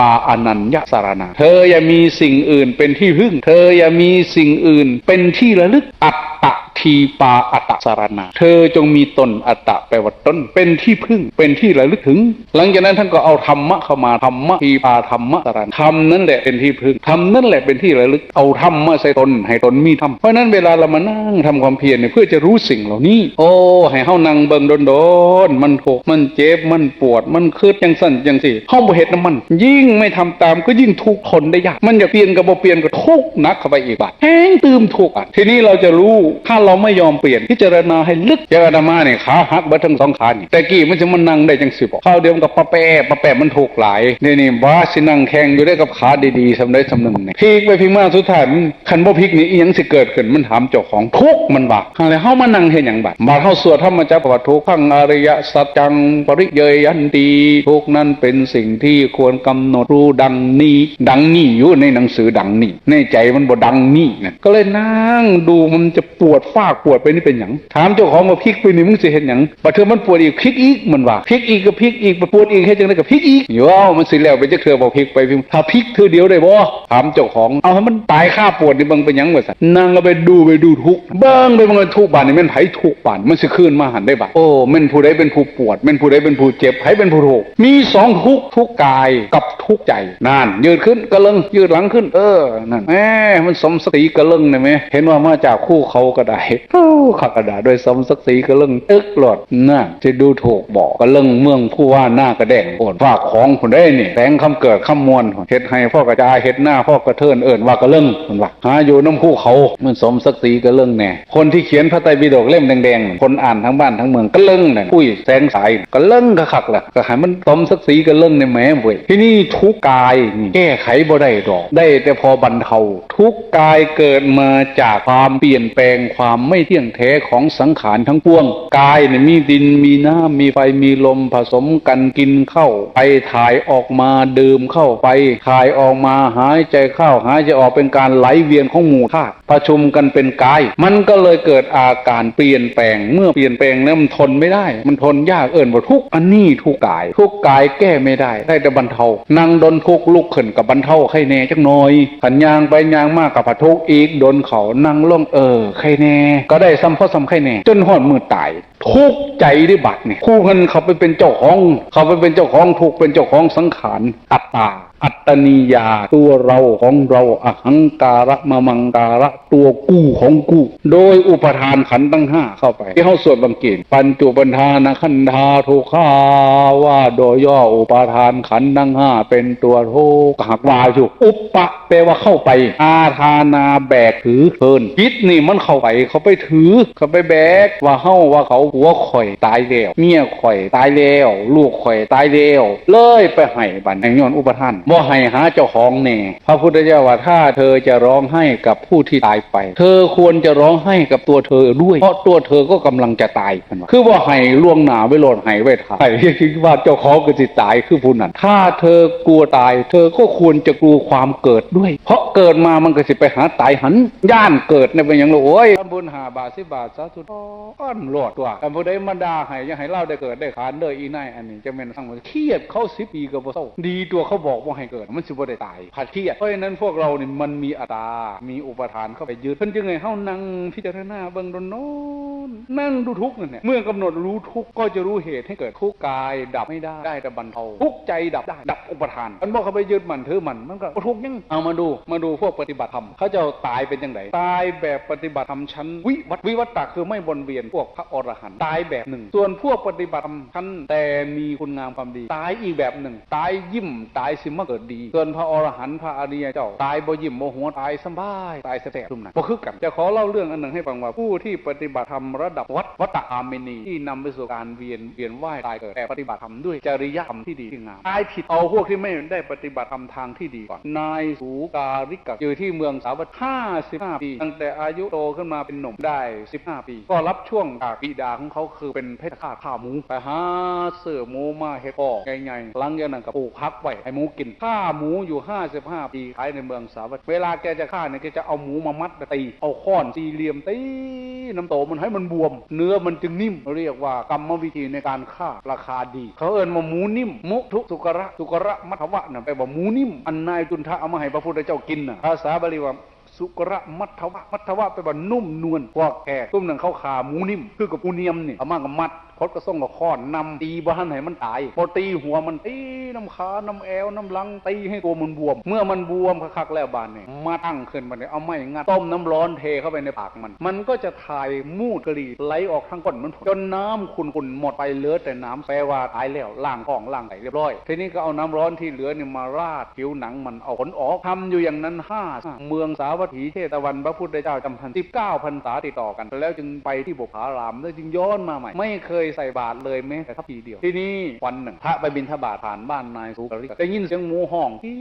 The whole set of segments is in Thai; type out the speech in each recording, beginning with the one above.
ยาอนัญญสารณา เธออย่ามีสิ่งอื่นเป็นที่พึ่ง เธออย่ามีสิ่งอื่นเป็นที่ระลึกอัตตะ ทีปาอัตสารณาเธอจงมีตนอัตแปลว่าตนเป็นที่พึ่งเป็นที่ระลึกถึง หลังจากนั้นท่านก็เอาธรรมะเข้ามาธรรมะทีปาธรรมะสารณาธรรมนั่นแหละเป็นที่พึ่งธรรมนั่นแหละเป็นที่ระลึกเอาธรรมมาใส่ตนให้ตนมีธรรมเพราะนั้นเวลาเรามานั่งทำความเพียรเนี่ยเพื่อจะรู้สิ่งเหล่านี้ โอ้ให้เฮานั่งเบิ่งโดนๆมันโกมันเจ็บมันปวดมันคืดจังสั่นจังสิเฮาบ่เฮ็ดน้ำมัน ยิ่งไม่ทำตามก็ยิ่งทุกข์ทนได้ยากมันจะเปลี่ยนกับบ่เปลี่ยนก็ทุกข์นักเข้าไปอีกบาดแห้งตืมทุกข์อะทีนี้เราจะรู้ถ้าเราไม่ยอมเปลี่ยนพิจารณาให้ลึกเจาอาตมาเนี่ยขาหักเบิดทั้งสองขานี่แต่กี้มันจะมันนั่งได้จังสิบอกข้าวเดียวกับปะแปะปะแปะมันถูกหลายนี่นี่ว่าสินั่งแข่งอยู่ได้กับขาดีๆสำได้สำนึงเนี่ยพลิกไปพลิกมาสุดท้ายมันคันบ่พลิกนี่อีหยังสิเกิดขึ้นมันถามเจ้าของทุกมันว่าอะไรเฮามานั่งเฮ็ดหยังบาบาดเฮาสวดธรรมจักรวัติทุขังอริยสัจจังปริเยยันตีทุกนั้นเป็นสิ่งที่ควรกำหนดรู้ดังนี้ ดังนี้อยู่ในหนังสือดังนี้ในใจมันบ่ดังนี้นะก็เลยนั่งดูมันจะปวดฟากปวดไปนี่เป็นหยังถามเจ้าของว่าพลิกไปนี่มึงสิเห็นหยังบัดเทื่อมันปวดอีกพลิกอีกมันว่าพลิกอีกก็พลิกอีกปวดอีกเฮ็ดจังได๋ก็พลิกอีกอยู่เอามันสิแล้วไปจักเทื่อบ่พลิกไปพลิกถ้าพลิกเทื่อเดียวได้บ่ถามเจ้าของเอาให้มันตายค่าปวดนี่เบิ่งเป็นหยังว่าซั่นนั่งก็ไปดูไปดูทุกข์เบิ่งไปเบิ่งว่าทุกข์บาดนี่แม่นไผทุกข์บาดมันสิคืนมาหันได้บาดโอ้แม่นผู้ใดเป็นผู้ปวดแม่นผู้ใดเป็นผู้เจ็บไผเป็นผู้ทุกข์มีสองทุกข์ทุกข์กายกับทุกข์ใจนั่นยืดขึ้นกระเลิงยืดหลังขึ้น เออนั่นแหมมันสมศรีกระเลิงได้ไหมเห็นว่ามาจากคู่เขาก็ได้ขักกระดาษด้วยสมศักดิ์ศรีกระเลิงตึกหลอดน่ะจะดูถูกบอกกระเลิงเมืองผู้ว่าหน้ากระแดงโอนฝากของคนได้นี่แสงคำเกิดคำมวลเฮ็ดให้พ่อกระจายเฮ็ดหน้าพ่อกระเทินเอิญว่ากระเลิงคนว่าหาอยู่น้ำคู่เขามันสมศักดิ์ศรีกระเลิงแน่คนที่เขียนพระไตรปิฎกเล่มแดงๆคนอ่านทั้งบ้านทั้งเมืองกระเลิงน่ะปุ้ยแสงสายกระเลิงกระขักล่ะก็ให้มันสมศักดิ์ศรีกระเลิงในแหม่เว้ยที่นี่ทุกกายนี่แก้ไขบ่ได้ดอก ได้แต่พอบรรเทาทุกกายเกิดมาจากความเปลี่ยนแปลงความไม่เที่ยงแท้ของสังขารทั้งปวง กายเนี่ยมีดินมีน้ำมีไฟมีลมผสมกันกินเข้าไปถ่ายออกมาดื่มเข้าไปถ่ายออกมาหายใจเข้าหายใจออกเป็นการไหลเวียนของหมู่ธาตุประชุมกันเป็นกาย มันก็เลยเกิดอาการเปลี่ยนแปลงเมื่อเปลี่ยนแปลงแล้วมันทนไม่ได้ มันทนยากเอิ่นว่าทุกข์อันนี้ทุกข์กาย ทุกข์กายแก้ไม่ได้ได้แต่บรรเทานั่งดนทุกข์ลุกขึ้นกับบรรเทาไข้แน่จักหน่อยขันยางไปยางมากกับผทุกอีกโดนเขานั่งลงเออไข้แน่ ก็ได้ซ้ำพ่อซ้ำไข้แน่ จนหอดมือตาย ทุกใจได้บัดเนี่ยคู่กันเขาไปเป็นเจ้าของ เขาไปเป็นเจ้าของทุกเป็นเจ้าของสังขารอัตตาอัตตนียาตัวเราของเราอหังการะมะมังการะตัวกู้ของกู้ โดยอุปทานขันธ์ตั้งห้าเข้าไป ที่เขาสวดบังเกตปัญจุปันธานะขันธาทุกขาว่าโดยย่ออุปทานขันธ์ตั้งห้าเป็นตัวทุกข์หักวาอยู่ อุปปะแปลว่าเข้าไป อาทานาแบกถือเทินคิดนี่มันเข้าไปเขาไปถือเขาไปแบกว่าเฮ้าว่าเขาหัวข่อยตายแล้วเมียข่อยตายแล้วลูกข่อยตายแล้วเลยไปให้บันแห่งย้อนอุปทานบ่ให้หาเจ้าของแน่พระพุทธเจ้าว่าถ้าเธอจะร้องไห้กับผู้ที่ตายไป เธอควรจะร้องไห้กับตัวเธอด้วย เพราะตัวเธอก็กำลังจะตายกันคือว่าให้ล่วงหนาไว้โลดให้ไว้ทายคิดว่าเจ้าของก็สิตายคือผู้นั้นถ้าเธอกลัวตาย เธอก็ควรจะกลัวความเกิดด้วย เพราะเกิดมามันก็สิไปหาตายหันย่านเกิดเนี่ยเป็นอย่างไรโอ้ยทำบุญหาบาทสิบาทสาธุอ้อนโลดตัวแต่ผู้ใดมาด่าให้ยังให้เล่าได้เกิดได้ขานเด้ออีนายอันนี้จะเป็นทั้งหมดเครียดเขาสิบปีกับบ่เศร้าดีตัวเขาบอกว่าให้เกิด มันสิบ่ได้ตายผัดเครียดเพราะฉะนั้นพวกเราเนี่ยมันมีอัตตา มีอุปทานเข้าไปยึดเพิ่นจึงไงเฮานั่งพิจารณาเบิ่งดนโน้นนั่งดูทุกข์นั่นแหละเมื่อกำหนดรู้ทุกข์ก็จะรู้เหตุให้เกิดทุกข์กาย ดับไม่ได้ได้แต่บรรเทาทุกข์ใจดับได้ดับอุปทานมันบอกเขาไปยึดมันถือมันมันก็ทุกข์ยังเอามาดูมาดูพวกปฏิบัติธรรมเขาจะตายเป็นยังไงตายแบบปฏิบัติธรรมชั้นวิวัตวิวัตตะคือไม่วนเวียนพวกพระอรหันตายแบบหนึ่ง ส่วนพวกปฏิบัติธรรมชั้นแต่มีคุณงามความดี ตายอีกแบบหนึ่ง ตายยิ้มตายสิมาเกิดดีส่วนพระอรหันต์พระอริยเจ้า ตายบ่ยิ้มบ่หัวตายสบายตายสแตกทุ่มหนั้นบ่คือกันจะขอเล่าเรื่องอันหนึ่งให้ฟังว่าผู้ที่ปฏิบัติธรรมระดับวัดวัตตะอาเมนีที่นำไปสู่การเวียนเวียนว่ายตายเกิดแต่ปฏิบัติธรรมด้วยจริยธรรมที่ดีที่งามตายผิดเอาพวกที่ไม่ได้ปฏิบัติธรรมทางที่ดีก่อนนายสูการิกะอยู่ที่เมืองสาวัตห้าสิบห้าปีตั้งแต่อายุโตขึ้นมาเป็นหนุ่มได้สิบห้าปี ก็รับช่วงจากบิดาของเขาคือเป็นเพชรฆาตข้าหมูไปหาเสือหมูมาเฮ็ดกอกใหญ่ๆหลังจากนั้นก็ปลูกพักไว้ให้หมูกินฆ่าหมูอยู่55ปีขายในเมืองสาวัตเวลาแกจะฆ่าเนี่ยแกจะเอาหมูมามัดตีเอาค้อนสี่เหลี่ยมตีน้ำโตมันให้มันบวม เนื้อมันจึงนิ่ม เรียกว่ากรรมวิธีในการฆ่าราคาดี เขาเอิ้นว่าหมูนิ่ม มุทุสุกระสุกระมัทวะน่ะแปลว่าหมูนิ่ม อันนายจุนทะเอามาให้พระพุทธเจ้ากินน่ะภาษาบาลีว่า สุกระมัทวะมัทวะไปว่านุ่มนวลพวกแขกต้มหนังข้าวขาหมูนิ่ม คือกับปูเนียมนี่ยเอามากับมัดคดก็ส่งกับค้อนนำตีบ้านให้มันตายพอตีหัวมันตีน้ำขาน้ำแอวน้ำหลังตีให้ตัวมันบวม เมื่อมันบวมคักๆแล้วบานเนี่ยมาตั้งขึ้นมาเนี่ยเอาไม้งัดต้มน้ำร้อนเทเข้าไปในปากมัน มันก็จะถ่ายมูดกรีดไหลออกทั้งก้นมันจนน้ำขุ่นๆหมดไปเหลือแต่น้ำแปลว่าตายแล้วล่างของล่างไหลเรียบร้อยทีนี้ก็เอาน้ำร้อนที่เหลือเนี่ยมาราดผิวหนังมันเอาขนออกทำอยู่อย่างนั้นห้าเมืองสาวัตถีเทตะวันพระพุทธเจ้าจำพันสิบเก้าพรรษาติดต่อกัน แล้วจึงไปที่บุพารามแล้วจึงย้อนมาใหม่ไม่เคยใส่บาตรเลยแม้แต่ทัพพีเดียว ที่นี่วันหนึ่งพระไปบินทบาทผ่านบ้านนายสุกริกได้ยินเสียงหมูห้องที่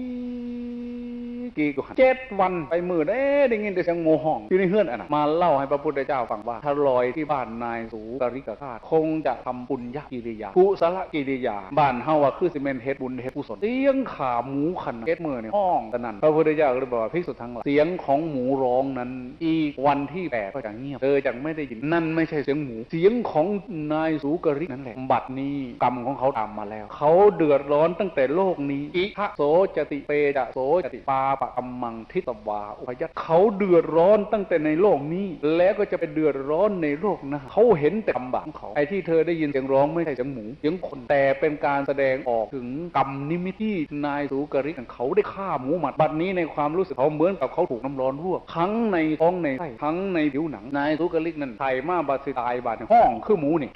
กี่กว่าเจ็ดวันไปมืดเอ๊ได้ยินแต่เสียงหมูห้องอยู่ในเฮือนอะนะมาเล่าให้พระพุทธเจ้าฟังว่าถ้าลอยที่บ้านนายสูกริกธาตคงจะทำบุญยกิริยากุศละกิริยา บ้านเฮาว่าคือสิเมนเฮ็ดบุญเฮ็ดกุศลเสียงขาหมูขันเฮ็ดมือเนี่ยห้องตะนั้นพระพุทธเจ้าก็เลยบอกว่าภิกษุทั้งหลายเสียงของหมูร้องนั้น อีกวันที่แปดก็จะเงียบเธอจังไม่ได้ยินนั่นไม่ใช่เสียงหมู เสียงของนายสูกริกนั่นแหละบัดนี้กรรมของเขาตามมาแล้ว เขาเดือดร้อนตั้งแต่โลกนี้อิทะโสจติเปจะโสจติปาปกัมมังทิตวาอุพยัตเขาเดือดร้อนตั้งแต่ในโลกนี้ แล้วก็จะไปเดือดร้อนในโลกหน้าเขาเห็นแต่กรรมบาปของเขาไอ้ที่เธอได้ยินเสียงร้องไม่ใช่เสียงหมูเสียงคนแต่เป็นการแสดงออกถึงกรรมนิมิตที่นายสูกริกเขาได้ฆ่าหมูหมัดบัดนี้ในความรู้สึกเขาเหมือนกับเขาถูกน้ำร้อนลวกทั้งในท้องในไส้ทั้งในผิวหนังนายสูกริกนั้นไถ่มาบาดสิตายบาดห้องคือหมูนี่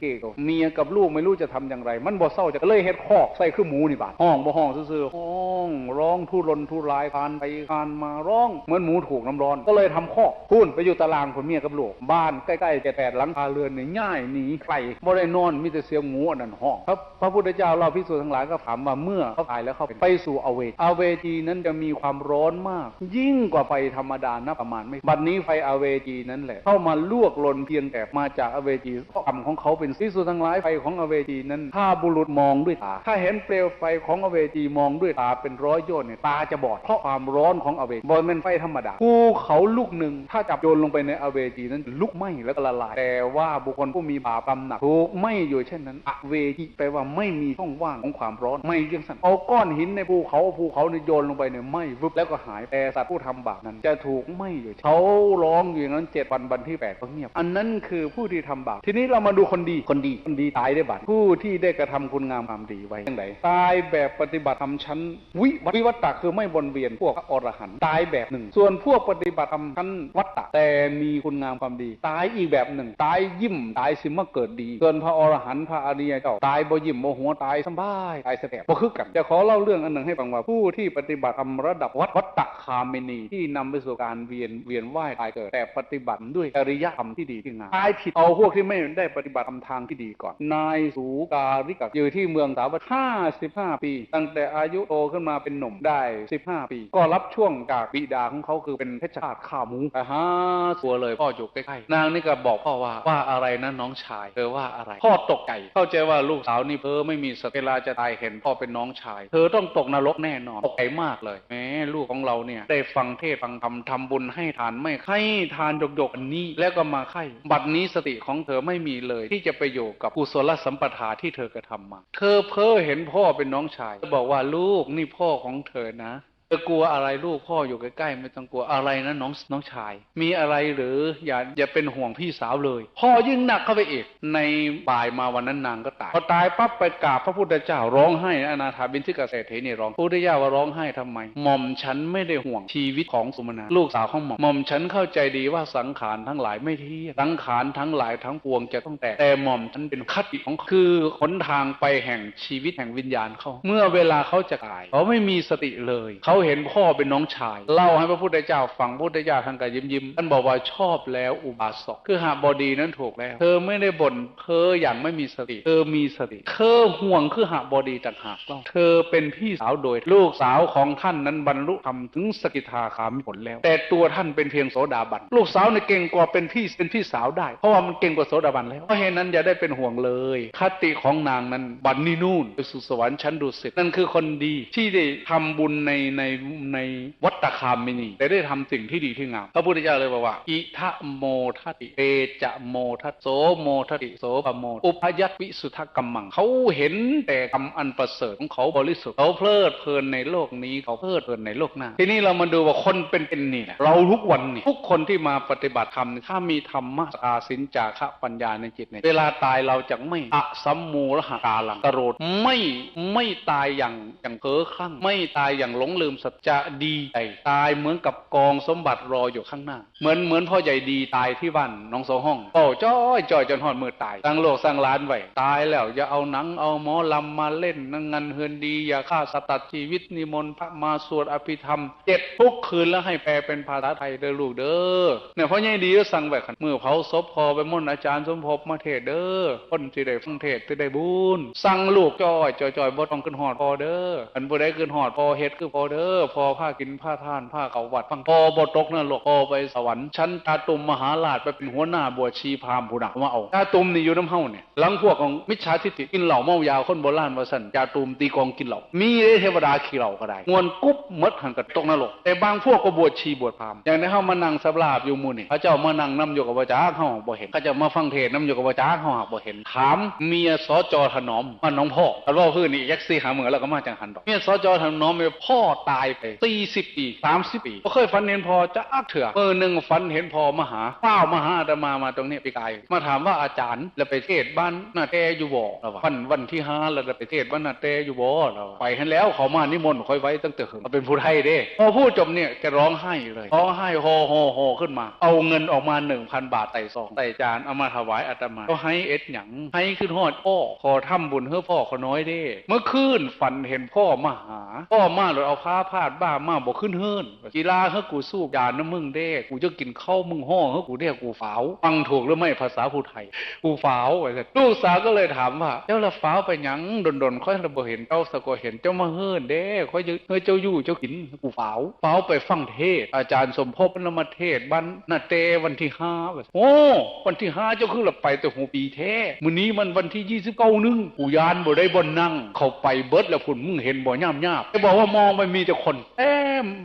เกเมียกับลูกไม่รู้จะทำอย่างไร มันบ่เศร้าจะเลยเฮ็ดคอกใส่คือหมูนี่บาดห้องบ่ห้องซื่อๆห้องร้องทุรนทุรายคานไปคานมาร้องเหมือนหมูถูกน้ำร้อน ก็เลยทำคอกพูนไปอยู่ตารางคนเมียกับลูกบ้านใกล้ๆแก่แปดหลังคาเรือนเนี่ยง่ายหนีไกลบ่ได้นอนมีแต่เสียงหมูอันนั้นห้องครับพระพุทธเจ้าเราพิสูจน์ทั้งหลายก็ถามว่าเมื่อเขาตายแล้วเขาไปสู่อเวจีอเวจีนั้นจะมีความร้อนมาก ยิ่งกว่าไฟธรรมดานะประมาณไม่บัดนี้ไฟอเวจีนั้นแหละเข้ามาลวกลนเพียงแต่มาจากอเวจีเพราะกรรมของเขาเป็นพิสูจน์ทั้งหลายไฟของอเวจีนั้น ถ้าบุรุษมองด้วยตา ถ้าเห็นเปลวไฟของอเวจีมองด้วยตาเป็นร้อยโยชน์เนี่ยตาจะบอดเพราะความร้อนของอเวจีบอลเป็นไฟธรรมดาภูเขาลูกหนึ่งถ้าจับโยนลงไปในอเวจีนั้นลุกไหม้แล้วก็ละลาย แต่ว่าบุคคลผู้มีบาปกรรมหนักถูกไหม้อยู่เช่นนั้นอเวจีแปลว่าไม่มีช่องว่างของความร้อนไม่ยังสั่นเอาก้อนหินในภูเขาภูเขาเนี่ยโยนลงไปเนี่ยไหม้วึบแล้วก็หายแต่สัตว์ผู้ทำบาปนั้น จะถูกไหม้อยู่เขาร้องอยู่อย่างนั้นเจ็ดวันวันที่แปดก็เงียบ อันนั้นคือผู้ที่ทำบาปทีนี้เรามาดูคนดีคนดีคนดีตายได้บาปผู้ที่ได้กระทำคุณงามความดีไว้ยังไงตายแบบปฏิบัติธรรมชั้น วิวัตวิวัตตะคือไม่วนเวียนพวกพระอรหันต์ตายแบบหนึ่ง ส่วนพวกปฏิบัติธรรมชั้นวัตตะแต่มีคุณงามความดี ตายอีกแบบหนึ่ง ตายยิ้มตายสิมาเกิดดีส่วนพระอรหันต์พระอริยเจ้าตายบ่ยิ้มบ่หัวตายสบายตายแสบบ่คือกันจะขอเล่าเรื่องอันหนึ่งให้ฟังว่าผู้ที่ปฏิบัติธรรมระดับวัดวัตตะคาเมนีที่นำไปสู่การเวียนเวียนว่ายตายเกิด แต่ปฏิบัติด้วยจริยธรรมที่ดีที่งามตายผิดเอาพวกที่ไม่ได้ปฏิบัติธรรมทางที่ดีก่อน นายสูการิกะอยู่ที่เมืองสาวัตห้าสิบห้าปี ตั้งแต่อายุโตขึ้นมาเป็นหนุ่มได้สิบห้าปี ก็รับช่วงจากบิดาของเขาคือเป็นเพชฌฆาตข่ามูไปหาตัวเลยพ่ออยู่ใกล้ๆนางนี่ก็บอกพ่อว่าว่าอะไรนะน้องชายเธอว่าอะไร พ่อตกใจเข้าใจว่าลูกสาวนี่เพอไม่มีสติเวลาจะตายเห็นพ่อเป็นน้องชาย เธอต้องตกนรกแน่นอนตกใจมากเลยแหมลูกของเราเนี่ยได้ฟังเทศฟังธรรมทำบุญให้ทานไม่ให้ทานหยกๆอันนี้แล้วก็มาไข่บัดนี้สติของเธอไม่มีเลยที่จะไปอยู่กับกุศลสัมปทาที่เธอกระทำมา เธอเพ้อเห็นพ่อเป็นน้องชายเธอบอกว่าลูกนี่พ่อของเธอนะ เธอกลัวอะไรลูกพ่ออยู่ใกล้ๆไม่ต้องกลัวอะไรนะน้องน้องชาย มีอะไรหรืออย่าอย่าเป็นห่วงพี่สาวเลย พ่อยิ่งหนักเข้าไปอีก ในบ่ายมาวันนั้นนางก็ตายพอตายปั๊บไปกราบพระพุทธเจ้าร้องไห้อนาถาบินทิกเกษตรเทนี่ร้องพุทธเจ้าว่าร้องไห้ทำไมหม่อมฉันไม่ได้ห่วงชีวิตของสุมนาลูกสาวของหม่อมหม่อมฉันเข้าใจดีว่าสังขารทั้งหลายไม่เที่ยงสังขารทั้งหลายทั้งปวงจะต้องแตกแต่หม่อมฉันเป็นคติของคือหนทางไปแห่งชีวิตแห่งวิญญาณเขาเมื่อเวลาเขาจะตายเขาไม่มีสติเลยเขาเห็นพ่อเป็นน้องชาย เล่าให้พระพุทธเจ้าฟังพระพุทธเจ้าท่านก็ยิ้มยิ้มท่านบอกว่าชอบแล้วอุบาสกคือหาบดีนั้นถูกแล้ว เธอไม่ได้บ่นเธออย่างไม่มีสติ เธอมีสติ เธอห่วงคือหาบดีต่างหากเล่าเธอเป็นพี่สาวโดยลูกสาวของท่านนั้นบรรลุธรรมถึงสกิทาคามีผลแล้ว แต่ตัวท่านเป็นเพียงโสดาบันลูกสาวเนี่ยเก่งกว่าเป็นพี่เป็นพี่สาวได้ เพราะว่ามันเก่งกว่าโสดาบันแล้วเพราะเหตุนั้นอย่าได้เป็นห่วงเลย คติของนางนั้นบันนี่นู่นไปสู่สวรรค์ชั้นดุสิตนั่นคือคนดีที่ได้ทำบุญในในในวัตคามมินีแต่ได้ทำสิ่งที่ดีที่งามพระพุทธเจ้าเลยบอกว่า อิทะโมทัติเตจะโมทัตโสโมทัติโสปโมอุปยัตวิสุทธกัมมังเขาเห็นแต่กรรมอันประเสริฐของเขาบริสุทธิ์เขาเพลิดเพลินในโลกนี้เขาเพลิดเพลินในโลกหน้า ทีนี้เรามาดูว่าคนเป็นเป็นนี่แหละเราทุกวันนี่ทุกคนที่มาปฏิบัติธรรมเนี่ยถ้ามีธรรมะอาสินจาคะปัญญาในจิตเนี่ยเวลาตายเราจะไม่อะสัมมูลหกาลังกระโดดไม่ไม่ตายอย่างอย่างเพ้อคลั่งไม่ตายอย่างหลงลืมสัจจะดีใจตายเหมือนกับกองสมบัติรออยู่ข้างหน้า เหมือนเหมือนพ่อใหญ่ดีตายที่บ้านน้องโซห้องโอ้จ้อยจ้อยจนหอดมือตายสร้างโลกสร้างล้านไว้ตายแล้วอย่าเอาหนังเอาหมอลำมาเล่นนั่งงันเฮือนดี อย่าฆ่าสัตว์ชีวิตนิมนต์พระมาสวดอภิธรรมเจ็ดทุกคืนแล้วให้แปลเป็นภาษาไทยเด้อลูกเด้อเนี่ยพ่อใหญ่ดีก็สั่งแบบมือเผาศพพอไปม่นอาจารย์สมภพมาเทศเด้อคนที่ได้ฟังเทศที่ได้บุญสั่งลูกจ้อยจ้อยจ้อยบ่ต้องขึ้นหอดพอเด้ออันบ่ได้ขึ้นหอดพอเฮ็ดคือพอเด้อพอผ้ากินผ้าท่านผ้าเขาวัดฟังพอบ่ตกนรกพอไปสวรรค์ชั้นตาตุมมหาราชไปเป็นหัวหน้าบวชชีพามผู้นักมาเอาตาตุมนี่อยู่น้ำเฮาเนี่ยหลังพวกของมิจฉาทิฏฐิกินเหล้าเมายาคนโบราณว่าสั่นตาตุมตีกองกินเหล้ามีเทวดาขี่เหล้าก็ได้งวนกุ๊บมดหันกับตกนรกแต่บางพวกก็บวชชีบวชพามอย่างในเฮามานั่งสำราบอยู่มูนี่พระเจ้ามานั่งนํอยู่กับพระจ้าเฮาบ่เห็นเขาจะมาฟังเทศน์นํอยู่กับพระจ้าเฮาหากบ่เห็นถามเมียสจถนอมว่าน้องพ่อคันว่าพื้นนี่ยักซี่หาเหมือแล้วก็มาจังหันดอกเมียสจถนอมเนี่ยพ่อตายไป40ปี30ปีบ่เคยฝันเห็นพ่อจะอักเถื่อเมื่อหนึงฝันเห็นพ่อมาหาเป้ามาหาอาตมามาตรงนี้ปีกาย มาถามว่าอาจารย์แล้วไปเทศน์บ้านนาแตอยู่บ่เราว่าวันวันที่ห้าแล้วไปเทศน์บ้านนาแตอยู่บ่เราว่าไปหันแล้วเขามานิมนต์ค่อยไว้ตั้งแต่เหิงเขาเป็นผู้ไทยเด้พอพูดจบเนี่ยแกร้องไห้เลยร้องไห้โฮโฮโฮขึ้นมา เอาเงินออกมา1,000บาทใส่ซองใส่จานเอามาถวายอาตมาก็ให้เอ็ดหยังให้ขึ้นฮอดพ่อขอทำบุญเพื่อพ่อเขาน้อยเด้ เมื่อคืนฝันเห็นพ่อมาหา พ่อมาเลยเอาผ้าพาดบ้ามาบอกขึ้นเฮิรนกีฬาเฮ้กูสู้ยานน้ำมึงเด้กูจะกินข้าวมึงห้องเฮ้กูเด้กูฝาวฟังถูกหรือไม่ภาษาผู้ไทย กูฝาวไว้เสร็จลูกสาวก็เลยถามว่าเจ้าละฝาวไปยังดนๆค่อยระเบเห็นเจ้าสะกดเห็นเจ้ามาเฮิรนเด้ค่อยจะเฮ้ยเจ้าอยู่เจ้ากินกูฝาวฝาวไปฟังเทศ อาจารย์สมภพนมาเทศบ้านนาเตวันที่ห้าโอ้วันที่ห้าเจ้าคือหลับไปแต่หูปีแท้มื้อนี้มันวันที่ยี่สิบเก้านึงกูยานบ่ได้บ่นั่ง เขาไปเบิดแล้วพุ่นมึงเห็นบ่ย่ามยาบไอ้บอกว่ามองไปมีแต่คน เอ๊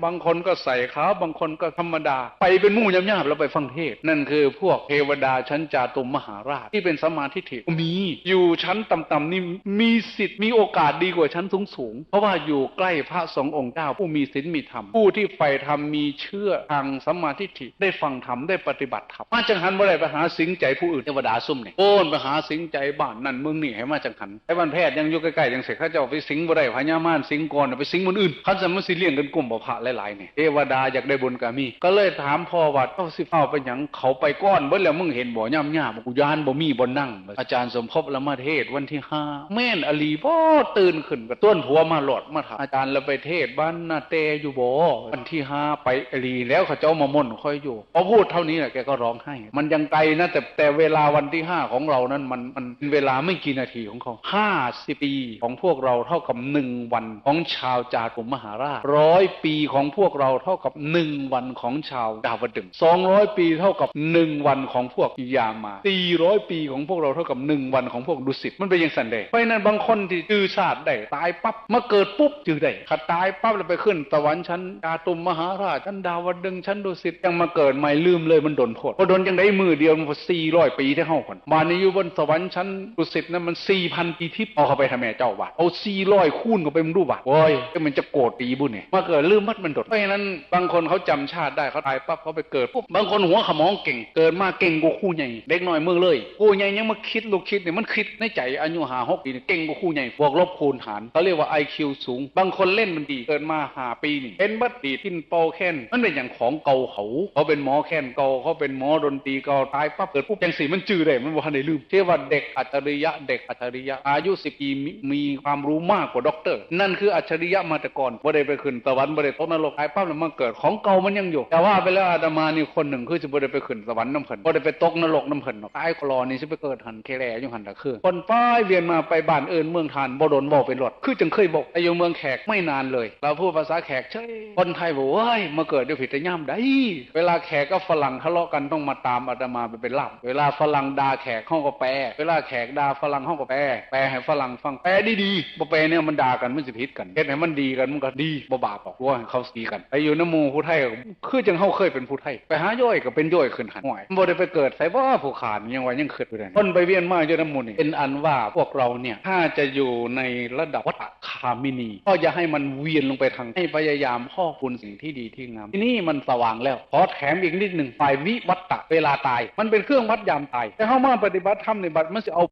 บางคนก็ใส่ขาวบางคนก็ธรรมดา ไปเป็นมู่ย่ามยาบแล้วไปฟังเทศ นั่นคือพวกเทวดาชั้นจาตุมมหาราชที่เป็นสมมาธิฐิมีอยู่ชั้นต่ำๆนี่มีสิทธิ์มีโอกาสดีกว่าชั้นสูงๆเพราะว่าอยู่ใกล้พระสององค์เจ้าผู้มีศีลมีธรรมผู้ที่ใฝ่ธรรมมีเชื่อทางสมมาธิฐิได้ฟังธรรมได้ปฏิบัติธรรมมาจังหันบ่ได้ไปหาสิงใจผู้อื่นเทวดาซุ่มเนี่ยโอนไปหาสิงใจบ้านนั่นเมืองนี่ให้มาจังหันไอ้บ้านแพทย์ยังอยู่ใกล้ๆยังเสกเขาเจ้าไปสิงบ่ได้พญามารสิงก่อนไปสิงคนอื่นเขาจะมาสิเลี้ยงกันกลุ่มบ่พระหลายๆเนี่ยเทวดาอยากได้บุญก็มี ก็เลยถามพ่อว่าเจ้าสิเฝ้าไปหยังเขาไปก้อนเบิดแล้วมึงเห็นบ่ย่ำย่าบอกกูยานบ่มีบ่นั่ง อาจารย์สมภพละมาเทศวันที่ห้าแม่นอลีบ่ตื่นขึ้นก็ต้นผัวมาหลอดมาถามอาจารย์เราไปเทศบ้านนาเตอยู่บ่วันที่ห้าไปอลีแล้วเขาเจ้ามาม่นค่อยอยู่พอพูดเท่านี้แหละแกก็ร้องไห้มันยังไกลนะแต่แต่เวลาวันที่ห้าของเรานั้นมันมันเป็นเวลาไม่กี่นาทีของเขาห้าสิบปีของพวกเราเท่ากับหนึ่งวันของชาวจาตุมมหาราชร้อยปีของพวกเราเท่ากับหนึ่งวันของชาวดาวดึงสองร้อยปีเท่ากับหนึ่งวันของพวกยามาสี่ร้อยปีของพวกเราเท่ากับหนึ่งวันของพวกดุสิตมันเป็นยังสันเดเพราะนั้นบางคนที่จือชาติได้ตายปั๊บมาเกิดปุ๊บจือได้ขัดตายปั๊บแล้วไปขึ้นตะวันชั้นจาตุมมหาราชชั้นดาวดึงชั้นดุสิตยังมาเกิดใหม่ลืมเลยมันโดนโพดพอโดนยังได้มือเดียวมันสี่ร้อยปีที่เข้าคนบานนี้อยู่บนสวรรค์ชั้นดุสิตนั้นมันสี่พันปีทิพย์เอาเข้าไปทำแม่เจ้าบาทเอาสี่ร้อยคูณเข้าไปมึงดูบาทโอ้ยมันจะโกรธตีบุญเนี่ยมาเกิดลืมมัดมันโดดเพราะฉะนั้นบางคนเขาจำชาติได้เขาตายปั๊บเขาไปเกิดปุ๊บบางคนหัวขมองเก่งเกิดมาเก่งกว่าคู่ใหญ่เด็กน้อยเมืองเลยคู่ใหญ่ยังมาคิดลูกคิดเนี่ยมันคิดในใจอายุหาหกปีเนี่ยเก่งกว่าคู่ใหญ่บวกลบคูณหารเขาเรียกว่า IQ สูง บางคนเล่นมันดีเกิดมาหาปีนี่เป็นบัดดีทินโปแค้นมันเป็นอย่างของเก่าเขาเขาเป็นหมอแค้นเก่าเขาเป็นหมอดนตรีเก่าตายปั๊บเกิดปุ๊บจังสีมันจืดเลยมันบ่ทันได้ลืมเทว่าเด็กอัจฉริยะเด็กอัจฉริยะอายุสิบปีมีมีความรู้มากกว่าด็อกเตอร์ นั่นคืออัจฉริยะมาแต่ก่อนบ่ได้ไปขึ้นสวรรค์บ่ได้ตกนรกตายปั๊บแล้วมาเกิดของเก่ามันยังอยู่ แต่ว่าไปแล้วอาตมานี่คนหนึ่งคือจะบ่ได้ไปขึ้นสวรรค์น้ำเพิ่นบ่ได้ไปตกนรกน้ำเพิ่นตายก็รอนี่สิไปเกิดหันเคแลอยู่หันตะคือ คนป้ายเวียนมาไปบ้านอื่นเมืองทานบ่โดนบอกเป็นรถคือจังเคยบอกแต่อยู่เมืองแขกไม่นานเลย เราพูดภาษาแขกเฉยคนไทยบอกเว้ยมาเกิดด้วยผิดแต่ย่ำได้เวลาแขกกับฝรั่งทะเลาะกันต้องมาตามอาตมาไปเป็นล่ามเวลาฝรั่งด่าแขกห้องก็แปลเวลาแขกด่าฝรั่งห้องก็แปลแปลให้ฝรั่งฟังแปลดีๆบ่แปลเนี่ยมันด่ากันมันสิผิดกันเฮ็ดให้มันดีกันมันก็ดีบ่บาปหรอกว่าเขาสีกันไปอยู่น้ำมูผู้ไทยคือจังเฮาเคยเป็นผู้ไทยไปหาย่อยก็เป็นย่อยขึ้นหันห่วยบ่ได้ไปเกิดใส่บ่าผู้ขานยังว่ายังเกิดอยู่ได้คนไปเวียนมาอยู่น้ำมูนี่เป็นอันว่าพวกเราเนี่ยถ้าจะอยู่ในระดับวัฏคามินีก็อย่าให้มันเวียนลงไปทางให้พยายามพ่อคุณสิ่งที่ดีที่งามที่นี่มันสว่างแล้วขอแถมอีกนิดหนึ่งฝ่ายวิวัตตะเวลาตาย มันเป็นเครื่องวัดยามตายแต่เข้ามาปฏิบัติธรรมในบัดมันจะเอา